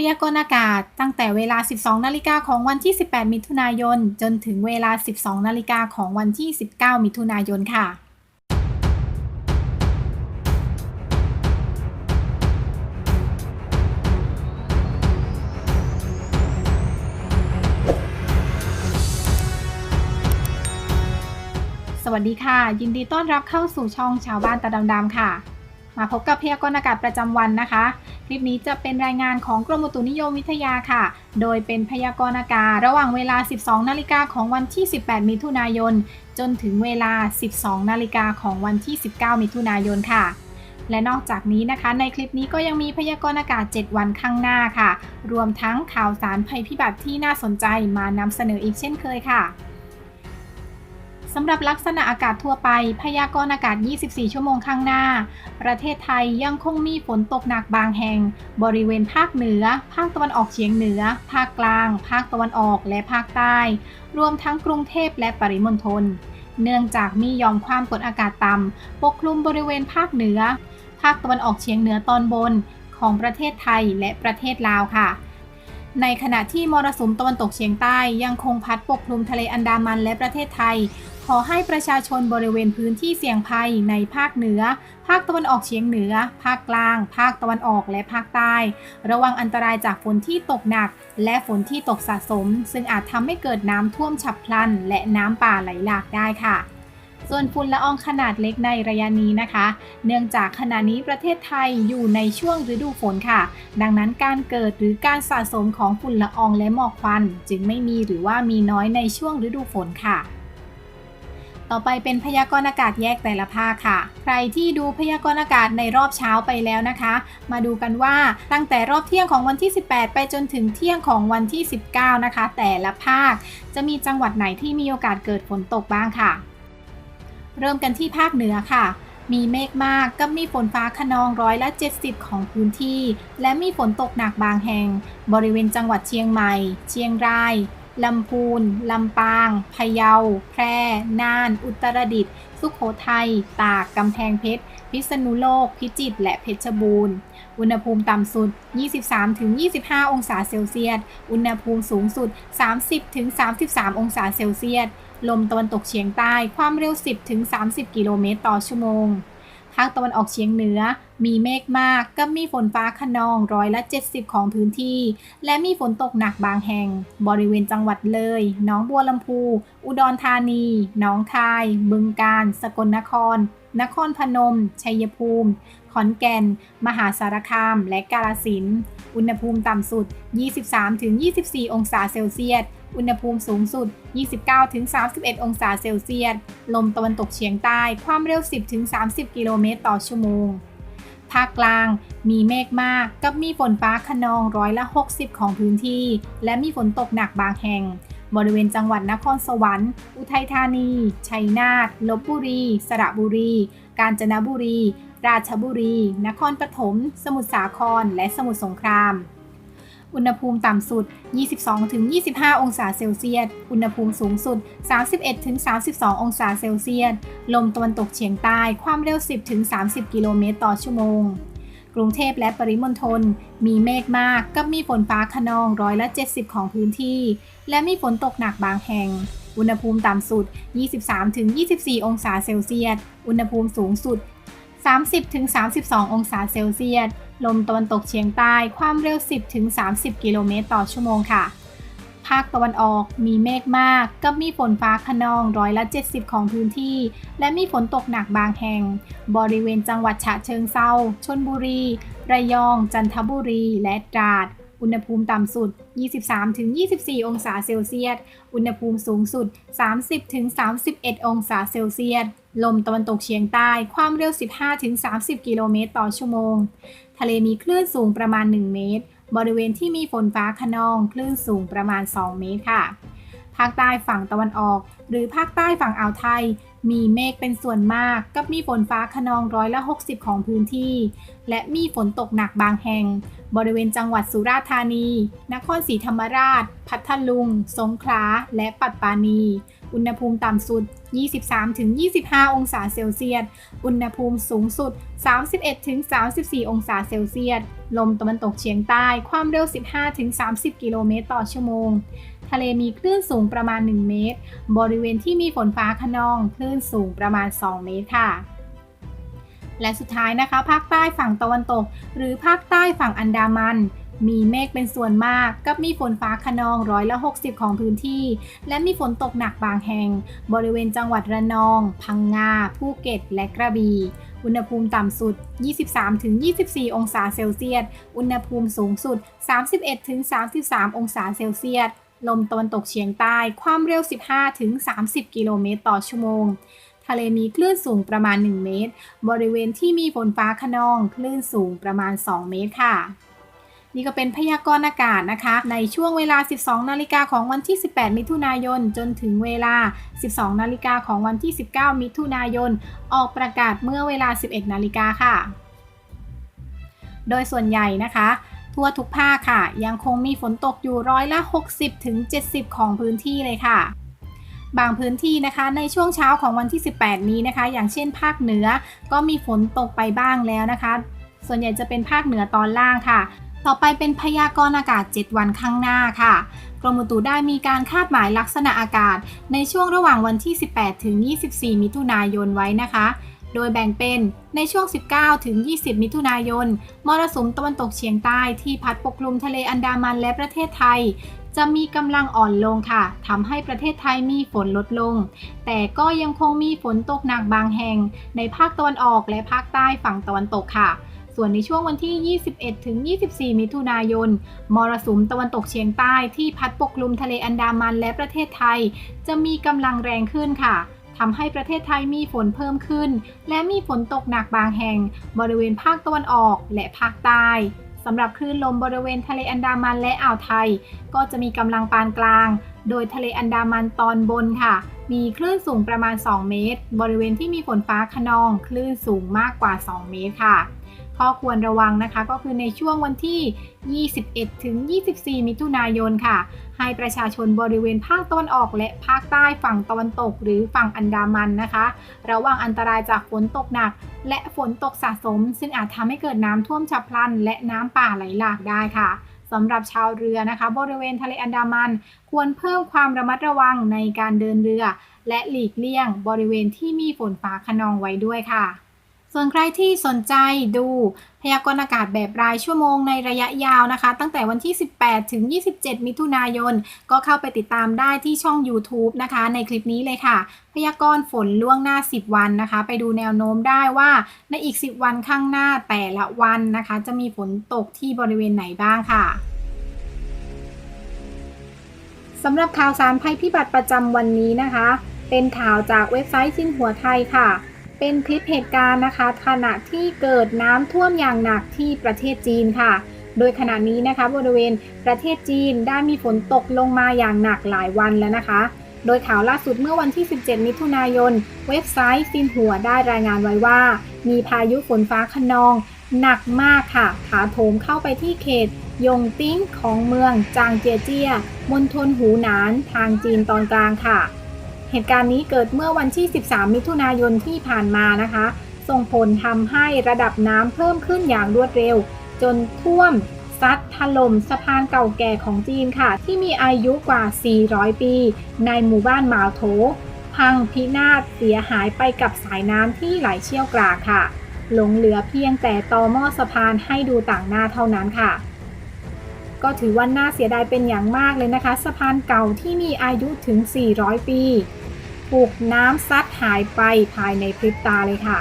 พยากรณ์อากาศตั้งแต่เวลา 12 นาฬิกาของวันที่ 18 มิถุนายน จนถึงเวลา 12 นาฬิกาของวันที่ 19 มิถุนายนค่ะสวัสดีค่ะ ยินดีต้อนรับเข้าสู่ช่องชาวบ้านตาดำๆค่ะ มาพบกับพยากรณ์อากาศประจำวันนะคะ คลิปนี้จะเป็นรายงานของกรมอุตุนิยมวิทยาค่ะ โดยเป็นพยากรณ์อากาศระหว่างเวลา 12 นาฬิกาของวันที่ 18 มิถุนายน จนถึงเวลา 12 นาฬิกาของวันที่ 19 มิถุนายนค่ะ และนอกจากนี้นะคะ ในคลิปนี้ก็ยังมีพยากรณ์อากาศ 7 วันข้างหน้าค่ะ รวมทั้งข่าวสารภัยพิบัติที่น่าสนใจมานำเสนออีกเช่นเคยค่ะ สำหรับลักษณะอากาศทั่วไป พยากรณ์อากาศ 24 ชั่วโมงข้างหน้า ประเทศไทยยังคงมีฝนตกหนักบางแห่ง บริเวณภาคเหนือ ภาคตะวันออกเฉียงเหนือ ภาคกลาง ภาคตะวันออกและภาคใต้ รวมทั้งกรุงเทพและปริมณฑล เนื่องจากมียอมความกดอากาศต่ำปกคลุมบริเวณภาคเหนือ ภาคตะวันออกเฉียงเหนือตอนบน ของประเทศไทยและประเทศลาวค่ะในขณะที่มรสุมตะวันตกเฉียงใต้ยังคงพัดปกคลุมทะเลอันดามันและประเทศไทย ขอให้ประชาชนบริเวณพื้นที่เสี่ยงภัยในภาคเหนือ ภาคตะวันออกเฉียงเหนือ ภาคกลาง ภาคตะวันออกและภาคใต้ ระวังอันตรายจากฝนที่ตกหนัก และฝนที่ตกสะสม ซึ่งอาจทำให้เกิดน้ำท่วมฉับพลัน และน้ำป่าไหลหลากได้ค่ะส่วนฝุ่นละอองขนาดเล็กในระยะนี้นะคะ เนื่องจากขณะนี้ประเทศไทยอยู่ในช่วงฤดูฝนค่ะ ดังนั้นการเกิดหรือการสะสมของฝุ่นละอองและหมอกควัน จึงไม่มีหรือว่ามีน้อยในช่วงฤดูฝนค่ะ ต่อไปเป็นพยากรณ์อากาศแยกแต่ละภาคค่ะ ใครที่ดูพยากรณ์อากาศในรอบเช้าไปแล้วนะคะ มาดูกันว่าตั้งแต่รอบเที่ยงของวันที่ 18 ไปจนถึงเที่ยงของวันที่ 19 นะคะ แต่ละภาค จะมีจังหวัดไหนที่มีโอกาสเกิดฝนตกบ้างค่ะ เริ่มกันที่ภาคเหนือค่ะ มีเมฆมากกับมีฝนฟ้าขนองร้อยละ70 ของพื้นที่ และมีฝนตกหนักบางแห่ง บริเวณจังหวัดเชียงใหม่ เชียงราย ลำพูน ลำปาง พะเยา แพร่ น่าน อุตรดิตถ์ สุขโขทัย ตาก กำแพงเพชร พิษณุโลก พิจิตร และเพชรบูรณ์ อุณหภูมิต่ำสุด 23-25 องศาเซลเซียส อุณหภูมิสูงสุด 30-33 องศาเซลเซียส ลมตะวันตกเฉียงใต้ ความเร็ว 10-30 กิโลเมตรต่อชั่วโมง ภาคตะวันออกเฉียงเหนือ มีเมฆมากกับมีฝนฟ้าขนองร้อยละ 70 ของพื้นที่ และมีฝนตกหนักบางแห่ง บริเวณจังหวัดเลยหนองบัวลำพู อุดรธานีหนองคาย บึงกาฬ สกลนคร นครพนม ชัยภูมิ ขอนแก่น มหาสารคาม และกาฬสินธุ์ อุณหภูมิต่ำสุด 23-24 องศาเซลเซียส อุณหภูมิสูงสุด 29-31 องศาเซลเซียส ลมตะวันตกเฉียงใต้ ความเร็ว 10-30 กิโลเมตรต่อชั่วโมง ภาคกลาง มีเมฆมากกับมีฝนฟ้าขนองร้อยละ 60 ของพื้นที่ และมีฝนตกหนักบางแห่ง บริเวณจังหวัดนครสวรรค์ อุทัยธานี ชัยนาท ลบบุรี สระบุรี กาญจนบุรี ราชบุรี นครปฐม สมุทรสาคร และสมุทรสงคราม อุณหภูมิต่ำสุด 22-25 องศาเซลเซียส อุณหภูมิสูงสุด 31-32 องศาเซลเซียส ลมตะวันตกเฉียงใต้ ความเร็ว 10-30 กิโลเมตรต่อชั่วโมง กรุงเทพและปริมณฑลมีเมฆมากกับมีฝนฟ้าขนองร้อยละ 70 ของพื้นที่ และมีฝนตกหนักบางแห่ง อุณหภูมิต่ำสุด 23-24 องศาเซลเซียส อุณหภูมิสูงสุด 30-32 องศาเซลเซียส ลมตะวันตกเฉียงใต้ความเร็ว 10-30 กิโลเมตรต่อชั่วโมงค่ะ ภาคตะวันออกมีเมฆมากกับมีฝนฟ้าขนองร้อยละ 70 ของพื้นที่ และมีฝนตกหนักบางแห่ง บริเวณจังหวัดฉะเชิงเซาชนบุรี ระยอง จันทบุรี และตราด อุณหภูมิต่ำสุด 23-24 องศาเซลเซียส อุณหภูมิสูงสุด 30-31 องศาเซลเซียส ลมตะวันตกเฉียงใต้ ความเร็ว 15-30 กิโลเมตรต่อชั่วโมง ทะเลมีคลื่นสูงประมาณ 1 เมตร บริเวณที่มีฝนฟ้าขนองคลื่นสูงประมาณ 2 เมตรค่ะ ภาคใต้ฝั่งตะวันออก หรือภาคใต้ฝั่งอ่าวไทย มีเมฆเป็นส่วนมาก กับมีฝนฟ้าขนองร้อยละ 60 ของพื้นที่ และมีฝนตกหนักบางแห่ง บริเวณจังหวัดสุราษฎร์ธานี นครศรีธรรมราช พัทลุง สงขลา และปัตตานี อุณหภูมิต่ำสุด 23-25 องศาเซลเซียส อุณหภูมิสูงสุด 31-34 องศาเซลเซียส ลมตะวันตกเฉียงใต้ ความเร็ว 15-30 กิโลเมตรต่อชั่วโมง ทะเลมีคลื่นสูงประมาณ 1 เมตร บริเวณที่มีฝนฟ้าขนอง คลื่นสูงประมาณ 2 เมตรค่ะและสุดท้ายนะคะ ภาคใต้ฝั่งตะวันตก หรือภาคใต้ฝั่งอันดามัน มีเมฆเป็นส่วนมากกับมีฝนฟ้าขนองร้อยละ 60 ของพื้นที่ และมีฝนตกหนักบางแห่ง บริเวณจังหวัดระนอง พังงา ภูเก็ต และกระบี่ อุณหภูมิต่ำสุด 23-24 องศาเซลเซียส อุณหภูมิสูงสุด 31-33 องศาเซลเซียส ลมตะวันตกเฉียงใต้ ความเร็ว 15-30 กิโลเมตรต่อชั่วโมงทะเลมีคลื่นสูงประมาณ 1 เมตร บริเวณที่มีฝนฟ้าขนอง คลื่นสูงประมาณ 2 เมตรค่ะ นี่ก็เป็นพยากรณ์อากาศนะคะ ในช่วงเวลา 12 นาฬิกาของวันที่ 18 มิถุนายน จนถึงเวลา 12 นาฬิกาของวันที่ 19 มิถุนายน ออกประกาศเมื่อเวลา 11 นาฬิกาค่ะ โดยส่วนใหญ่นะคะทั่วทุกภาคค่ะ ยังคงมีฝนตกอยู่ร้อยละ 60-70 ของพื้นที่เลยค่ะ บางพื้นที่นะคะในช่วงเช้าของวันที่ 18 นี้นะคะ อย่างเช่นภาคเหนือก็มีฝนตกไปบ้างแล้วนะคะ ส่วนใหญ่จะเป็นภาคเหนือตอนล่างค่ะ ต่อไปเป็นพยากรณ์อากาศ 7 วันข้างหน้าค่ะ กรมอุตุได้มีการคาดหมายลักษณะอากาศ ในช่วงระหว่างวันที่ 18 ถึง 24 มิถุนายนไว้นะคะ โดยแบ่งเป็นในช่วง 19 ถึง 20 มิถุนายน มรสุมตะวันตกเฉียงใต้ที่พัดปกคลุมทะเลอันดามันและประเทศไทยจะมีกำลังอ่อนลงค่ะ ทำให้ประเทศไทยมีฝนลดลง แต่ก็ยังคงมีฝนตกหนักบางแห่ง ในภาคตะวันออกและภาคใต้ฝั่งตะวันตกค่ะ ส่วนในช่วงวันที่ 21 ถึง 24 มิถุนายน มรสุมตะวันตกเฉียงใต้ที่พัดปกคลุมทะเลอันดามันและประเทศไทย จะมีกำลังแรงขึ้นค่ะทำให้ประเทศไทยมีฝนเพิ่มขึ้น และมีฝนตกหนักบางแห่ง บริเวณภาคตะวันออกและภาคใต้สำหรับคลื่นลมบริเวณทะเลอันดามันและอ่าวไทย ก็จะมีกำลังปานกลาง โดยทะเลอันดามันตอนบนค่ะ มีคลื่นสูงประมาณ 2 เมตร บริเวณที่มีฝนฟ้าขนอง คลื่นสูงมากกว่า 2 เมตรค่ะ ข้อควรระวังนะคะก็คือในช่วงวันที่ 21 ถึง 24 มิถุนายนค่ะ ให้ประชาชนบริเวณภาคตะวันออก และภาคใต้ฝั่งตะวันตก หรือฝั่งอันดามันนะคะ ระวังอันตรายจากฝนตกหนัก และฝนตกสะสม ซึ่งอาจทำให้เกิดน้ำท่วมฉับพลัน และน้ำป่าไหลหลากได้ค่ะสำหรับชาวเรือนะคะ บริเวณทะเลอันดามัน ควรเพิ่มความระมัดระวังในการเดินเรือ และหลีกเลี่ยงบริเวณที่มีฝนฟ้าขนองไว้ด้วยค่ะ ส่วนใครที่สนใจดูพยากรณ์อากาศแบบรายชั่วโมงในระยะยาวนะคะ ตั้งแต่วันที่ 18 ถึง 27 มิถุนายน ก็เข้าไปติดตามได้ที่ช่อง YouTube นะคะ ในคลิปนี้เลยค่ะ พยากรณ์ฝนล่วงหน้า 10 วันนะคะ ไปดูแนวโน้มได้ว่าในอีก 10 วันข้างหน้าแต่ละวันนะคะ จะมีฝนตกที่บริเวณไหนบ้างค่ะสำหรับข่าวสารภัยพิบัติประจำวันนี้นะคะ เป็นข่าวจากเว็บไซต์สินหัวไทยค่ะ เป็นคลิปเหตุการณ์นะคะ ขณะที่เกิดน้ำท่วมอย่างหนักที่ประเทศจีนค่ะ โดยขณะนี้นะคะบริเวณประเทศจีนได้มีฝนตกลงมาอย่างหนักหลายวันแล้วนะคะ โดยข่าวล่าสุดเมื่อวันที่ 17 มิถุนายน เว็บไซต์ซินหัวได้รายงานไว้ว่า มีพายุฝนฟ้าคะนอง หนักมากค่ะ ถาโถมเข้าไปที่เขตยงติ้งของเมืองจางเจียเจียมณฑลหูหนานทางจีนตอนกลางค่ะ เหตุการณ์นี้เกิดเมื่อวันที่ 13 มิถุนายนที่ผ่านมานะคะ ส่งผลทำให้ระดับน้ำเพิ่มขึ้นอย่างรวดเร็ว จนท่วมซัดถล่มสะพานเก่าแก่ของจีนค่ะ ที่มีอายุกว่า 400 ปี ในหมู่บ้านหมาโถ พังพินาศเสียหายไปกับสายน้ำที่ไหลเชี่ยวกรากค่ะ หลงเหลือเพียงแต่ตอหม้อสะพานให้ดูต่างหน้าเท่านั้นค่ะ ก็ถือว่าน่าเสียดายเป็นอย่างมากเลยนะคะ สะพานเก่าที่มีอายุถึง 400 ปี ถูกน้ำซัดหายไปภายในพริบตาเลยค่ะ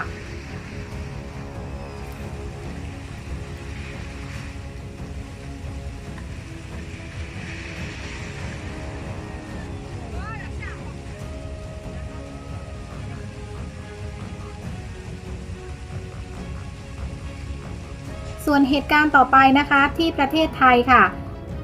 ส่วนเหตุการณ์ต่อไปนะคะที่ประเทศไทยค่ะ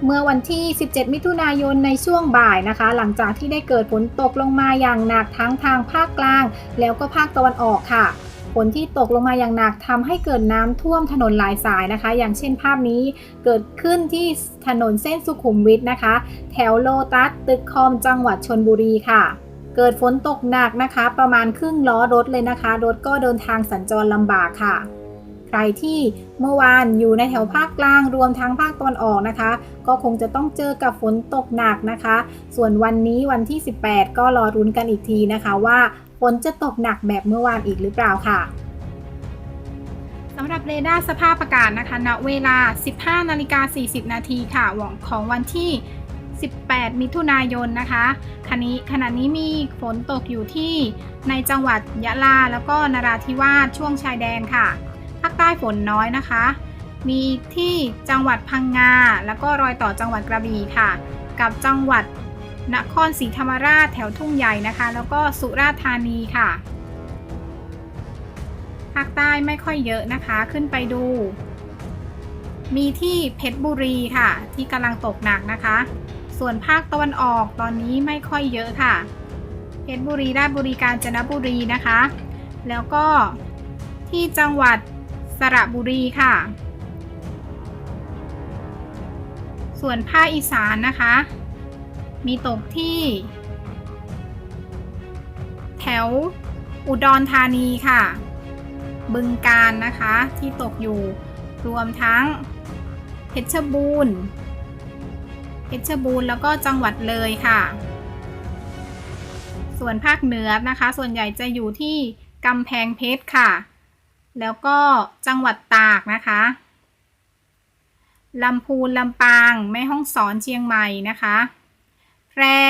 เมื่อวันที่ 17 มิถุนายนในช่วงบ่ายนะคะ หลังจากที่ได้เกิดฝนตกลงมาอย่างหนักทั้งทางภาคกลาง แล้วก็ภาคตะวันออกค่ะฝนที่ตกลงมาอย่างหนักทำให้เกิดน้ำท่วมถนนหลายสายนะคะ อย่างเช่นภาพนี้เกิดขึ้นที่ถนนเส้นสุขุมวิทนะคะ แถวโลตัสตึกคอมจังหวัดชนบุรีค่ะ เกิดฝนตกหนักนะคะ ประมาณครึ่งล้อรถเลยนะคะ รถก็เดินทางสัญจรลำบากค่ะ ใครที่เมื่อวานอยู่ในแถวภาคกลางรวมทั้งภาคตะวันออกนะคะ ก็คงจะต้องเจอกับฝนตกหนักนะคะ ส่วนวันนี้วันที่ 18 ก็รอรุ้นกันอีกทีนะคะว่าฝนจะตกหนักแบบเมื่อวานอีกหรือเปล่าค่ะสำหรับเรดาร์สภาพอากาศนะคะณเวลา 15นาฬิกา40 นาทีค่ะของวันที่ 18 มิถุนายนนะคะขณะนี้ขณะนี้มีฝนตกอยู่ที่ในจังหวัดยะลาแล้วก็นราธิวาสช่วงชายแดนค่ะ ภาคใต้ฝนน้อยนะคะ มีที่จังหวัดพังงา แล้วก็รอยต่อจังหวัดกระบี่ค่ะ กับจังหวัดนครศรีธรรมราชแถวทุ่งใหญ่นะคะ แล้วก็สุราษฎร์ธานีค่ะ ภาคใต้ไม่ค่อยเยอะนะคะ ขึ้นไปดู มีที่เพชรบุรีค่ะ ที่กำลังตกหนักนะคะ ส่วนภาคตะวันออกตอนนี้ไม่ค่อยเยอะค่ะ เพชรบุรีราชบุรีกาญจนบุรีนะคะ แล้วก็ที่จังหวัด สระบุรีค่ะ ส่วนภาคอีสานนะคะ มีตกที่ แถวอุดรธานีค่ะ บึงการนะคะที่ตกอยู่รวมทั้งเพชรบูรณ์เพชรบูรณ์แล้วก็จังหวัดเลยค่ะ ส่วนภาคเหนือนะคะ ส่วนใหญ่จะอยู่ที่กำแพงเพชรค่ะ แล้วก็จังหวัดตากนะคะลำพูนลำปางแม่ฮ่องสอนเชียงใหม่นะคะ แพร่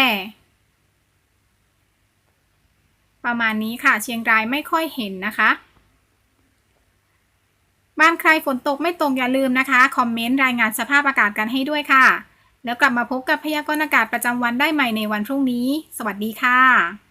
ประมาณนี้ค่ะเชียงรายไม่ค่อยเห็นนะคะ บ้านใครฝนตกไม่ตกอย่าลืมนะคะ คอมเมนต์รายงานสภาพอากาศกันให้ด้วยค่ะ แล้วกลับมาพบกับพยากรณ์อากาศประจำวันได้ใหม่ในวันพรุ่งนี้ สวัสดีค่ะ